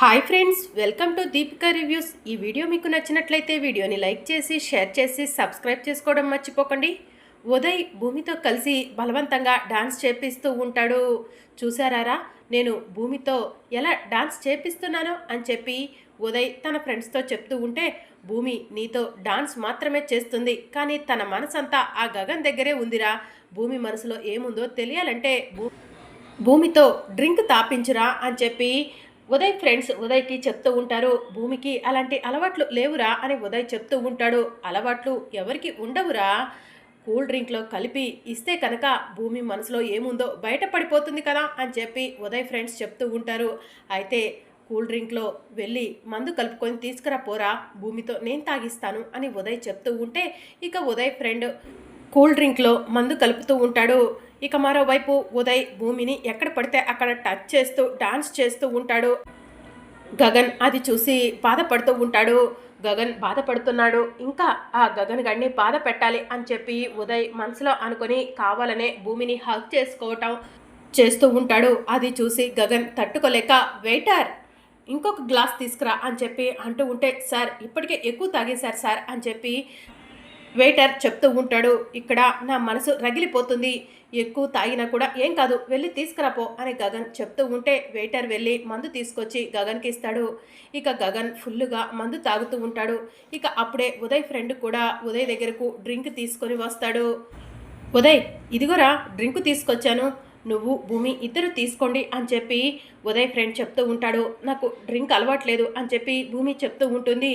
Hi friends welcome to Deepika reviews ఈ video మీకు నచ్చినట్లయితే వీడియోని లైక్ చేసి షేర్ చేసి సబ్స్క్రైబ్ చేసుకోవడం మర్చిపోకండి. ఉదయ్ భూమితో కలిసి బలవంతంగా డాన్స్ చేపిస్తూ ఉంటాడు. చూసారారా నేను భూమితో ఎలా డాన్స్ చేపిస్తున్నానో అని చెప్పి ఉదయ్ తన ఫ్రెండ్స్తో చెప్తూ ఉంటే భూమి నీతో డాన్స్ మాత్రమే చేస్తుంది కానీ తన మనసంతా ఆ గగన్ దగ్గరే ఉందిరా. భూమి మనసులో ఏముందో తెలియాలంటే భూ భూమితో డ్రింక్ తాపించురా అని చెప్పి ఉదయ్ ఫ్రెండ్స్ ఉదయ్కి చెప్తూ ఉంటారు భూమికి అలాంటి అలవాట్లు లేవురా అని ఉదయ్ చెప్తూ ఉంటాడు. అలవాట్లు ఎవరికి ఉండవురా? కూల్ డ్రింక్లో కలిపి ఇస్తే కనుక భూమి మనసులో ఏముందో బయటపడిపోతుంది కదా అని చెప్పి ఉదయ్ ఫ్రెండ్స్ చెప్తూ ఉంటారు. అయితే కూల్ డ్రింక్లో వెళ్ళి మందు కలుపుకొని తీసుకురా పోరా భూమితో నేను తాగిస్తాను అని ఉదయ్ చెప్తూ ఉంటే ఇక ఉదయ్ ఫ్రెండ్ కూల్ డ్రింక్లో మందు కలుపుతూ ఉంటాడు. ఇక మరోవైపు ఉదయ్ భూమిని ఎక్కడ పడితే అక్కడ టచ్ చేస్తూ డాన్స్ చేస్తూ ఉంటాడు. గగన్ అది చూసి బాధపడుతూ ఉంటాడు. గగన్ బాధపడుతున్నాడు. ఇంకా ఆ గగన్ గడిని బాధ పెట్టాలి అని చెప్పి ఉదయ్ మనసులో అనుకొని కావాలనే భూమిని హక్ చేసుకోవటం చేస్తూ ఉంటాడు. అది చూసి గగన్ తట్టుకోలేక వెయిటర్ ఇంకొక గ్లాస్ తీసుకురా అని చెప్పి అంటూ ఉంటే సార్ ఇప్పటికే ఎక్కువ తాగేశారు సార్ అని చెప్పి వెయిటర్ చెప్తూ ఉంటాడు ఇక్కడ నా మనసు రగిలిపోతుంది ఎక్కువ తాగినా కూడా ఏం కాదు వెళ్ళి తీసుకురాపో అని గగన్ చెప్తూ ఉంటే వెయిటర్ వెళ్ళి మందు తీసుకొచ్చి గగన్కి ఇస్తాడు. ఇక గగన్ ఫుల్లుగా మందు తాగుతూ ఉంటాడు. ఇక అప్పుడే ఉదయ్ ఫ్రెండ్ కూడా ఉదయ్ దగ్గరకు డ్రింక్ తీసుకొని వస్తాడు. ఉదయ్ ఇదిగోరా డ్రింక్ తీసుకొచ్చాను. నువ్వు భూమి ఇద్దరు తీసుకోండి అని చెప్పి ఉదయ్ ఫ్రెండ్ చెప్తూ ఉంటాడు. నాకు డ్రింక్ అలవాట్లేదు అని చెప్పి భూమి చెప్తూ ఉంటుంది.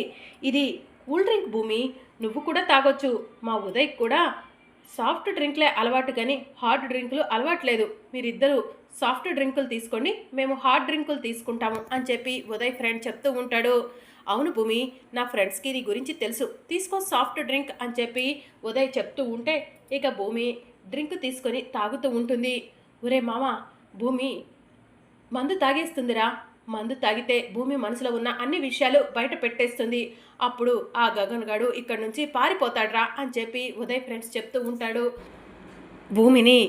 ఇది కూల్ డ్రింక్ భూమి నువ్వు కూడా తాగొచ్చు. మా ఉదయ్ కూడా సాఫ్ట్ డ్రింక్లే అలవాటు కానీ హార్డ్ డ్రింకులు అలవాట్లేదు మీరిద్దరూ సాఫ్ట్ డ్రింకులు తీసుకోండి మేము హార్డ్ డ్రింకులు తీసుకుంటాము అని చెప్పి ఉదయ్ ఫ్రెండ్ చెప్తూ ఉంటాడు. అవును భూమి నా ఫ్రెండ్స్కి నీ గురించి తెలుసు. తీసుకో సాఫ్ట్ డ్రింక్ అని చెప్పి ఉదయ్ చెప్తూ ఉంటే ఇక భూమి డ్రింక్ తీసుకొని తాగుతూ ఉంటుంది. ఒరే మామ భూమి మందు తాగేస్తుందిరా. మందు తాగితే భూమి మనసులో ఉన్న అన్ని విషయాలు బయట పెట్టేస్తుంది. అప్పుడు ఆ గగన్ గాడు ఇక్కడి నుంచి పారిపోతాడ్రా అని చెప్పి ఉదయ్ ఫ్రెండ్స్ చెప్తూ ఉంటాడు. భూమిని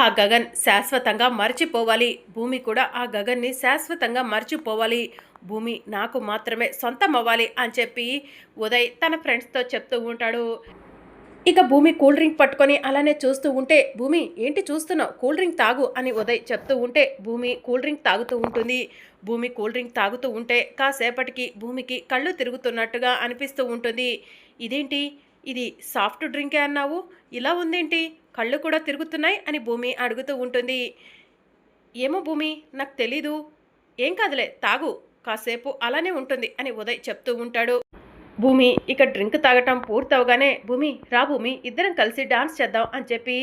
ఆ గగన్ శాశ్వతంగా మర్చిపోవాలి. భూమి కూడా ఆ గగన్ని శాశ్వతంగా మర్చిపోవాలి. భూమి నాకు మాత్రమే సొంతం అవ్వాలి అని చెప్పి ఉదయ్ తన ఫ్రెండ్స్తో చెప్తూ ఉంటాడు. ఇక భూమి కూల్ డ్రింక్ పట్టుకొని అలానే చూస్తూ ఉంటే భూమి ఏంటి చూస్తున్నావు? కూల్ డ్రింక్ తాగు అని ఉదయ్ చెప్తూ ఉంటే భూమి కూల్ డ్రింక్ తాగుతూ ఉంటుంది. భూమి కూల్ డ్రింక్ తాగుతూ ఉంటే కాసేపటికి భూమికి కళ్ళు తిరుగుతున్నట్టుగా అనిపిస్తూ ఉంటుంది. ఇదేంటి? ఇది సాఫ్ట్ డ్రింకే అన్నావు? ఇలా ఉందేంటి? కళ్ళు కూడా తిరుగుతున్నాయి అని భూమి అడుగుతూ ఉంటుంది. ఏమో భూమి నాకు తెలీదు. ఏం కాదులే తాగు. కాసేపు అలానే ఉంటుంది అని ఉదయ్ చెప్తూ ఉంటాడు. భూమి ఇక డ్రింక్ తాగటం పూర్తవగానే భూమి రా భూమి ఇద్దరం కలిసి డాన్స్ చేద్దాం అని చెప్పి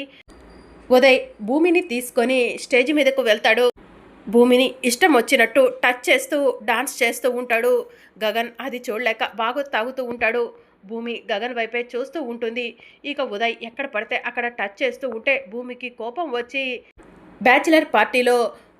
ఉదయ్ భూమిని తీసుకొని స్టేజ్ మీదకు వెళ్తాడు. భూమిని ఇష్టం వచ్చినట్టు టచ్ చేస్తూ డాన్స్ చేస్తూ ఉంటాడు. గగన్ అది చూడలేక బాగా తాగుతూ ఉంటాడు. భూమి గగన్ వైపే చూస్తూ ఉంటుంది. ఇక ఉదయ్ ఎక్కడ పడితే అక్కడ టచ్ చేస్తూ ఉంటే భూమికి కోపం వచ్చి బ్యాచిలర్ పార్టీలో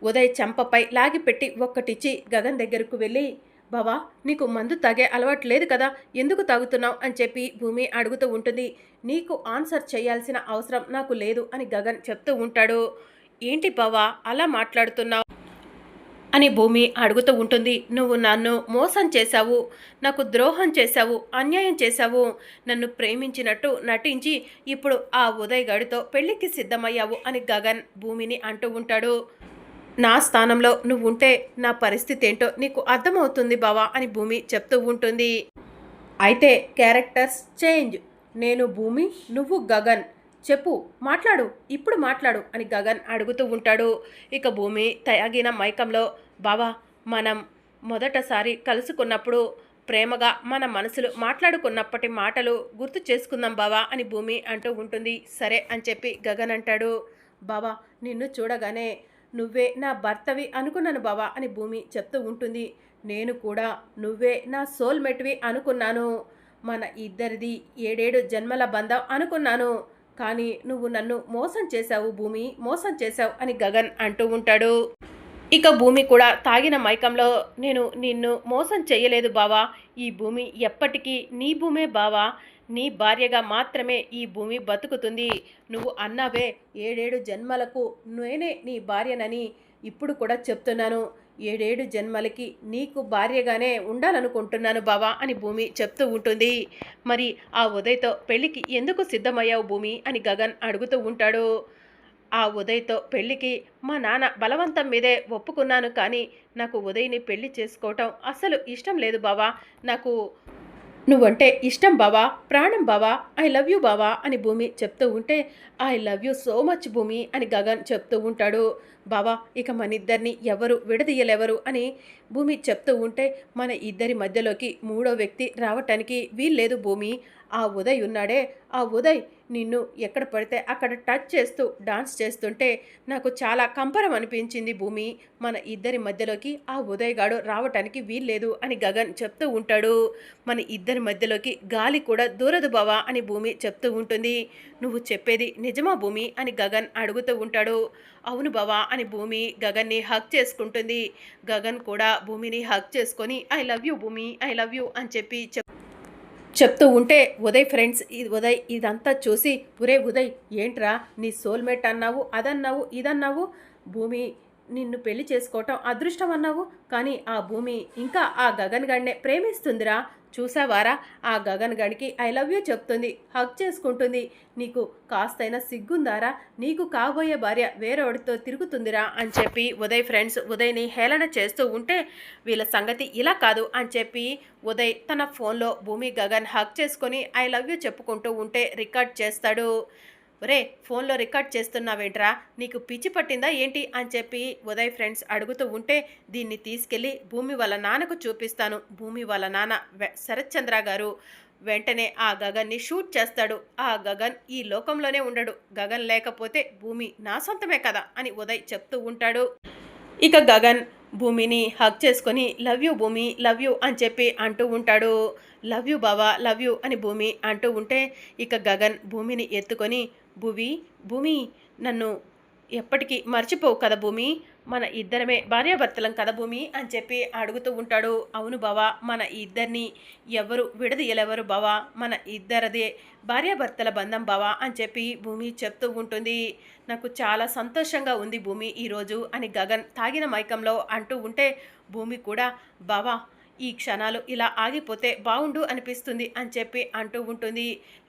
ఉదయ్ చెంపపై లాగిపెట్టి ఒక్కటిచ్చి గగన్ దగ్గరకు వెళ్ళి బావా నీకు మందు తాగే అలవాటు లేదు కదా ఎందుకు తాగుతున్నావు అని చెప్పి భూమి అడుగుతూ ఉంటుంది. నీకు ఆన్సర్ చేయాల్సిన అవసరం నాకు లేదు అని గగన్ చెప్తూ ఉంటాడు. ఏంటి బావా అలా మాట్లాడుతున్నావు? అని భూమి అడుగుతూ ఉంటుంది. నువ్వు నన్ను మోసం చేశావు నాకు ద్రోహం చేశావు అన్యాయం చేశావు నన్ను ప్రేమించినట్టు నటించి ఇప్పుడు ఆ ఉదయ్ గడితో పెళ్ళికి సిద్ధమయ్యావు అని గగన్ భూమిని అంటూ ఉంటాడు. నా స్థానంలో నువ్వు ఉంటే నా పరిస్థితి ఏంటో నీకు అర్థమవుతుంది బావా అని భూమి చెప్తూ ఉంటుంది. అయితే క్యారెక్టర్స్ చేంజ్. నేను భూమి నువ్వు గగన్. చెప్పు మాట్లాడు ఇప్పుడు మాట్లాడు అని గగన్ అడుగుతూ ఉంటాడు. ఇక భూమి తయాగిన మైకంలో బావా మనం మొదటసారి కలుసుకున్నప్పుడు ప్రేమగా మన మనసులు మాట్లాడుకున్నప్పటి మాటలు గుర్తు చేసుకుందాం బావా అని భూమి అంటూ ఉంటుంది. సరే అని చెప్పి గగన్ అంటాడు. బావా నిన్ను చూడగానే నువ్వే నా భర్తవి అనుకున్నాను బావా అని భూమి చెప్తూ ఉంటుంది. నేను కూడా నువ్వే నా సోల్మెట్వి అనుకున్నాను. మన ఇద్దరిది ఏడేడు జన్మల బంధం అనుకున్నాను. కానీ నువ్వు నన్ను మోసం చేశావు భూమి మోసం చేశావు అని గగన్ అంటూ ఉంటాడు. ఇక భూమి కూడా తాగిన మైకంలో నేను నిన్ను మోసం చేయలేదు బావా. ఈ భూమి ఎప్పటికీ నీ భూమే బావా. నీ భార్యగా మాత్రమే ఈ భూమి బతుకుతుంది. నువ్వు అన్నావే ఏడేడు జన్మలకు నేనే నీ భార్యనని ఇప్పుడు కూడా చెప్తున్నాను. ఏడేడు జన్మలకి నీకు భార్యగానే ఉండాలనుకుంటున్నాను బావా అని భూమి చెప్తూ ఉంటుంది. మరి ఆ ఉదయ్తో పెళ్ళికి ఎందుకు సిద్ధమయ్యావు భూమి అని గగన్ అడుగుతూ ఉంటాడు. ఆ ఉదయ్తో పెళ్ళికి మా నాన్న బలవంతం మీదే ఒప్పుకున్నాను కానీ నాకు ఉదయ్ని పెళ్ళి చేసుకోవటం అస్సలు ఇష్టం లేదు బావా. నాకు నువ్వంటే ఇష్టం బావా ప్రాణం బావా ఐ లవ్ యూ బావా అని భూమి చెప్తూ ఉంటే I love you so much Bhoomi అని గగన్ చెప్తూ ఉంటాడు. బావా ఇక మన ఇద్దరిని ఎవరు విడదీయలేవరు అని భూమి చెప్తూ ఉంటే మన ఇద్దరి మధ్యలోకి మూడో వ్యక్తి రావటానికి వీల్లేదు భూమి. ఆ ఉదయ్ ఉన్నాడే. ఆ ఉదయ్ నిన్ను ఎక్కడ పడితే అక్కడ టచ్ చేస్తూ డాన్స్ చేస్తుంటే నాకు చాలా కంపరం అనిపించింది భూమి. మన ఇద్దరి మధ్యలోకి ఆ ఉదయ్ గాడు రావటానికి వీల్లేదు అని గగన్ చెప్తూ ఉంటాడు. మన ఇద్దరి మధ్యలోకి గాలి కూడా దూరదు బావా అని భూమి చెప్తూ ఉంటుంది. నువ్వు చెప్పేది నిజమా భూమి అని గగన్ అడుగుతూ ఉంటాడు. అవును బావా అని భూమి గగన్ని హక్ చేసుకుంటుంది. గగన్ కూడా భూమిని హక్ చేసుకొని I love you Bhoomi I love you అని చెప్పి చెప్ చెప్తూ ఉంటే ఉదయ్ ఫ్రెండ్స్ ఇది ఉదయ్ ఇదంతా చూసి ఒరే ఉదయ్ ఏంట్రా నీ సోల్మేట్ అన్నావు అదన్నావు ఇదన్నావు? భూమి నిన్ను పెళ్ళి చేసుకోవటం అదృష్టం అన్నావు. కానీ ఆ భూమి ఇంకా ఆ గగన్ గడినే ప్రేమిస్తుందిరా. చూసావారా? ఆ గగన్ గడికి ఐ లవ్ యూ చెప్తుంది. హక్ చేసుకుంటుంది. నీకు కాస్తైనా సిగ్గుందారా? నీకు కాబోయే భార్య వేరేవాడితో తిరుగుతుందిరా అని చెప్పి ఉదయ్ ఫ్రెండ్స్ ఉదయ్ని హేళన చేస్తూ ఉంటే వీళ్ళ సంగతి ఇలా కాదు అని చెప్పి ఉదయ్ తన ఫోన్లో భూమి గగన్ హక్ చేసుకొని ఐ లవ్ యూ చెప్పుకుంటూ ఉంటే రికార్డ్ చేస్తాడు. ఒరే ఫోన్లో రికార్డ్ చేస్తున్నావేంట్రా? నీకు పిచ్చి పట్టిందా ఏంటి? అని చెప్పి ఉదయ్ ఫ్రెండ్స్ అడుగుతూ ఉంటే దీన్ని తీసుకెళ్ళి భూమి వాళ్ళ నాన్నకు చూపిస్తాను. భూమి వాళ్ళ నాన్న శరత్చంద్ర గారు. వెంటనే ఆ గగన్ని షూట్ చేస్తాడు. ఆ గగన్ ఈ లోకంలోనే ఉండడు. గగన్ లేకపోతే భూమి నా సొంతమే కదా? అని ఉదయ్ చెప్తూ ఉంటాడు. ఇక గగన్ భూమిని హగ్ చేసుకొని love you Bhoomi love you అని చెప్పి అంటూ ఉంటాడు. లవ్ యూ బావా లవ్ యూ అని భూమి అంటూ ఉంటే ఇక గగన్ భూమిని ఎత్తుకొని భూమి భూమి నన్ను ఎప్పటికీ మర్చిపోవు కదా భూమి. మన ఇద్దరమే భార్యాభర్తలం కదా భూమి అని చెప్పి అడుగుతూ ఉంటాడు. అవును బావా మన ఇద్దరిని ఎవరు విడదీయలేవరు బావా? మన ఇద్దరదే భార్యాభర్తల బంధం బావా అని చెప్పి భూమి చెప్తూ ఉంటుంది. నాకు చాలా సంతోషంగా ఉంది భూమి ఈరోజు అని గగన్ తాగిన మైకంలో అంటూ ఉంటే భూమి కూడా బావా ఈ క్షణాలు ఇలా ఆగిపోతే బాగుండు అనిపిస్తుంది అని చెప్పి అంటూ ఉంటుంది.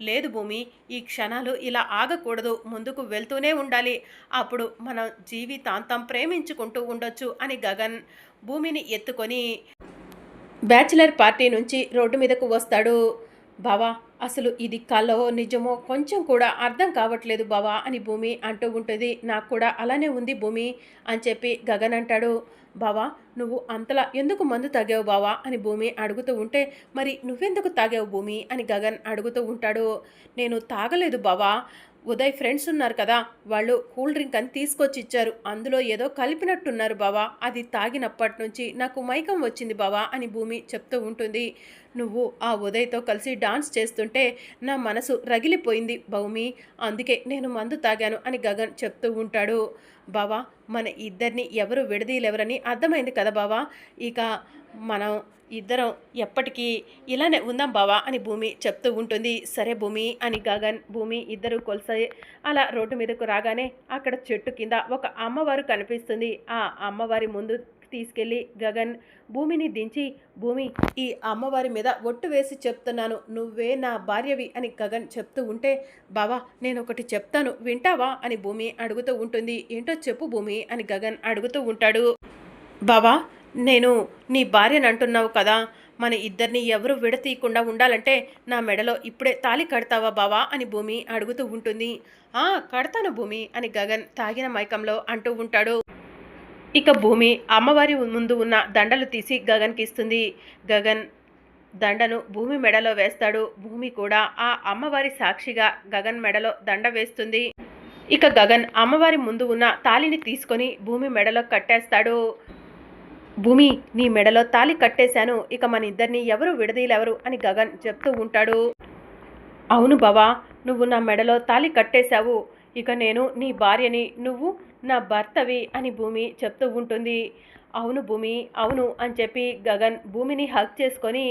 లేదు భూమి ఈ క్షణాలు ఇలా ఆగకూడదు ముందుకు వెళ్తూనే ఉండాలి. అప్పుడు మనం జీవితాంతం ప్రేమించుకుంటూ ఉండొచ్చు అని గగన్ భూమిని ఎత్తుకొని బ్యాచిలర్ పార్టీ నుంచి రోడ్డు మీదకు వస్తాడు. బావా అసలు ఇది కలో నిజమో కొంచెం కూడా అర్థం కావట్లేదు బావా అని భూమి అంటూ ఉంటుంది. నాకు కూడా అలానే ఉంది భూమి అని చెప్పి గగన్ అంటాడు. బావా నువ్వు అంతలా ఎందుకు మందు తాగావు బావా అని భూమి అడుగుతూ ఉంటే మరి నువ్వెందుకు తాగావు భూమి అని గగన్ అడుగుతూ ఉంటాడు. నేను తాగలేదు బావా ఉదయ్ ఫ్రెండ్స్ ఉన్నారు కదా వాళ్ళు కూల్ డ్రింక్ అని తీసుకొచ్చి ఇచ్చారు. అందులో ఏదో కలిపినట్టున్నారు బావా. అది తాగినప్పటి నుంచి నాకు మైకం వచ్చింది బావా అని భూమి చెప్తూ ఉంటుంది. నువ్వు ఆ ఉదయ్తో కలిసి డాన్స్ చేస్తుంటే నా మనసు రగిలిపోయింది భూమి. అందుకే నేను మందు తాగాను అని గగన్ చెప్తూ ఉంటాడు. బావా మన ఇద్దరిని ఎవరు విడదీయలేవరని అర్థమైంది కదా బావా. ఇక మనం ఇద్దరం ఎప్పటికీ ఇలానే ఉందాం బావా అని భూమి చెప్తూ ఉంటుంది. సరే భూమి అని గగన్ భూమి ఇద్దరు కొలిసే అలా రోడ్డు మీదకు రాగానే అక్కడ చెట్టు కింద ఒక అమ్మవారు కనిపిస్తుంది. ఆ అమ్మవారి ముందు తీసుకెళ్ళి గగన్ భూమిని దించి భూమి ఈ అమ్మవారి మీద ఒట్టు వేసి చెప్తున్నాను. నువ్వే నా భార్యవి అని గగన్ చెప్తూ ఉంటే బావా నేను ఒకటి చెప్తాను. వింటావా అని భూమి అడుగుతూ ఉంటుంది. ఏంటో చెప్పు భూమి అని గగన్ అడుగుతూ ఉంటాడు. బావా నేను నీ భార్యను అంటున్నావు కదా మన ఇద్దరిని ఎవరు విడతీయకుండా ఉండాలంటే నా మెడలో ఇప్పుడే తాళి కడతావా బావా అని భూమి అడుగుతూ ఉంటుంది. ఆ కడతాను భూమి అని గగన్ తాగిన మైకంలో అంటూ ఉంటాడు. ఇక భూమి అమ్మవారి ముందు ఉన్న దండలు తీసి గగన్కి ఇస్తుంది. గగన్ దండను భూమి మెడలో వేస్తాడు. భూమి కూడా ఆ అమ్మవారి సాక్షిగా గగన్ మెడలో దండ వేస్తుంది. ఇక గగన్ అమ్మవారి ముందు ఉన్న తాలిని తీసుకొని భూమి మెడలో కట్టేస్తాడు. భూమి నీ మెడలో తాలి కట్టేశాను. ఇక మన ఇద్దరిని ఎవరు విడదీయలేవరు అని గగన్ చెప్తూ ఉంటాడు. అవును బావా నువ్వు నా మెడలో తాలి కట్టేశావు. ఇక నేను నీ భార్యని నువ్వు నా భర్తవి అని భూమి చెప్తూ ఉంటుంది. అవును భూమి అవును అని చెప్పి గగన్ భూమిని హక్ చేసుకొని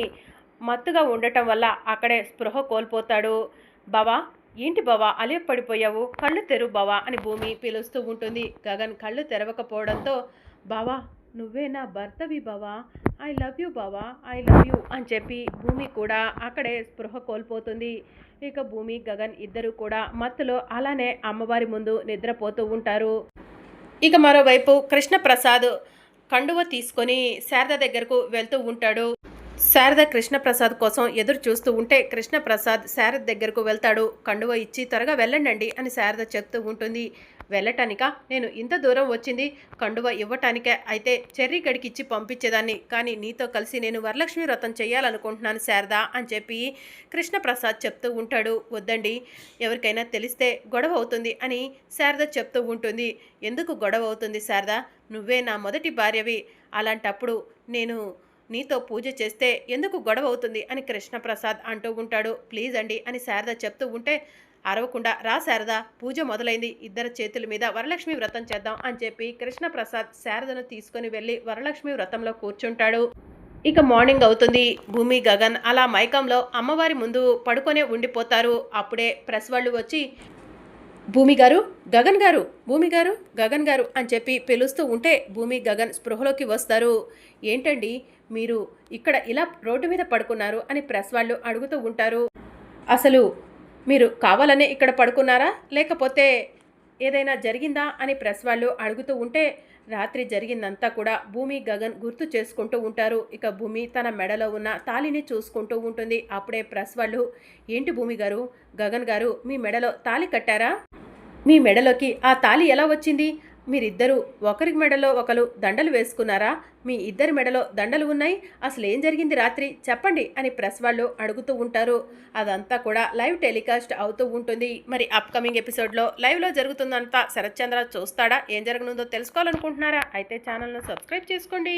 మత్తుగా ఉండటం వల్ల అక్కడే స్పృహ కోల్పోతాడు. బావా ఏంటి బావా అలే పడిపోయావు? కళ్ళు తెరువు బావా అని భూమి పిలుస్తూ ఉంటుంది. గగన్ కళ్ళు తెరవకపోవడంతో బావా నువ్వే నా భర్తవి బావా. ఐ లవ్ యూ బావా. ఐ లవ్ యూ అని చెప్పి భూమి కూడా అక్కడే స్పృహ కోల్పోతుంది. ఇక భూమి గగన్ ఇద్దరు కూడా మత్తులో అలానే అమ్మవారి ముందు నిద్రపోతూ ఉంటారు. ఇక మరోవైపు కృష్ణప్రసాద్ కండువ తీసుకొని శారద దగ్గరకు వెళ్తూ ఉంటాడు. శారద కృష్ణప్రసాద్ కోసం ఎదురు చూస్తూ ఉంటే కృష్ణప్రసాద్ శారద దగ్గరకు వెళ్తాడు. కండువ ఇచ్చి త్వరగా వెళ్ళండి అని శారద చెప్తూ ఉంటుంది. వెళ్ళటానిక? నేను ఇంత దూరం వచ్చింది కండువ ఇవ్వటానికే. అయితే చెర్రీ గడికి ఇచ్చి పంపించేదాన్ని. కానీ నీతో కలిసి నేను వరలక్ష్మి వ్రతం చేయాలనుకుంటున్నాను శారద అని చెప్పి కృష్ణప్రసాద్ చెప్తూ ఉంటాడు. వద్దండి ఎవరికైనా తెలిస్తే గొడవ అవుతుంది అని శారద చెప్తూ ఉంటుంది. ఎందుకు గొడవ అవుతుంది శారద? నువ్వే నా మొదటి భార్యవి. అలాంటప్పుడు నేను నీతో పూజ చేస్తే ఎందుకు గొడవ అవుతుంది అని కృష్ణప్రసాద్ అంటూ ఉంటాడు. ప్లీజ్ అండి అని శారద చెప్తూ ఉంటే అరవకుండా రా శారద పూజ మొదలైంది. ఇద్దరు చేతుల మీద వరలక్ష్మి వ్రతం చేద్దాం అని చెప్పి కృష్ణప్రసాద్ శారదను తీసుకొని వెళ్ళి వరలక్ష్మి వ్రతంలో కూర్చుంటాడు. ఇక మార్నింగ్ అవుతుంది. భూమి గగన్ అలా మైకంలో అమ్మవారి ముందు పడుకొనే ఉండిపోతారు. అప్పుడే ప్రెస్ వాళ్ళు వచ్చి భూమి గారు గగన్ గారు భూమి గారు గగన్ గారు అని చెప్పి పిలుస్తూ ఉంటే భూమి గగన్ స్పృహలోకి వస్తారు. ఏంటండి మీరు ఇక్కడ ఇలా రోడ్డు మీద పడుకున్నారు అని ప్రెస్ వాళ్ళు అడుగుతూ ఉంటారు. అసలు మీరు కావాలనే ఇక్కడ పడుకున్నారా? లేకపోతే ఏదైనా జరిగిందా? అని ప్రెస్ వాళ్ళు అడుగుతూ ఉంటే రాత్రి జరిగిందంతా కూడా భూమి గగన్ గుర్తు చేసుకుంటూ ఉంటారు. ఇక భూమి తన మెడలో ఉన్న తాలిని చూసుకుంటూ ఉంటుంది. అప్పుడే ప్రెస్ వాళ్ళు ఏంటి భూమి గారు? గగన్ గారు మీ మెడలో తాలి కట్టారా? మీ మెడలోకి ఆ తాలి ఎలా వచ్చింది? మీరిద్దరూ ఒకరి మెడలో ఒకరు దండలు వేసుకున్నారా? మీ ఇద్దరి మెడలో దండలు ఉన్నాయి? అసలు ఏం జరిగింది రాత్రి? చెప్పండి అని ప్రెస్ వాళ్ళు అడుగుతూ ఉంటారు. అదంతా కూడా లైవ్ టెలికాస్ట్ అవుతూ ఉంటుంది. మరి అప్కమింగ్ ఎపిసోడ్లో లైవ్లో జరుగుతుందంతా శరత్చంద్ర చూస్తాడా? ఏం జరగనుందో తెలుసుకోవాలనుకుంటున్నారా? అయితే ఛానల్ను సబ్స్క్రైబ్ చేసుకోండి.